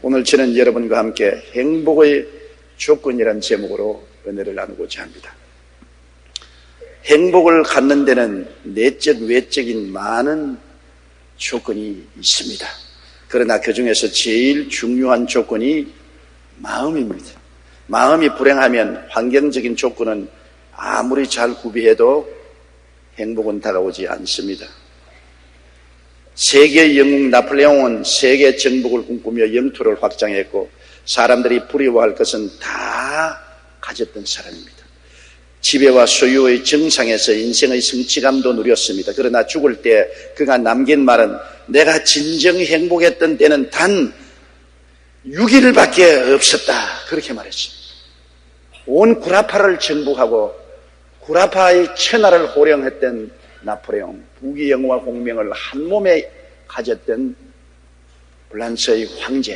오늘 저는 여러분과 함께 행복의 조건이란 제목으로 은혜를 나누고자 합니다. 행복을 갖는 데는 내적, 외적인 많은 조건이 있습니다. 그러나 그 중에서 제일 중요한 조건이 마음입니다. 마음이 불행하면 환경적인 조건은 아무리 잘 구비해도 행복은 다가오지 않습니다. 세계 영웅 나폴레옹은 세계 정복을 꿈꾸며 영토를 확장했고 사람들이 부러워할 것은 다 가졌던 사람입니다. 지배와 소유의 정상에서 인생의 성취감도 누렸습니다. 그러나 죽을 때 그가 남긴 말은 내가 진정 행복했던 때는 단 6일밖에 없었다. 그렇게 말했습니다. 온 구라파를 정복하고 구라파의 천하를 호령했던 나폴레옹, 부귀 영화 공명을 한 몸에 가졌던 프랑스의 황제,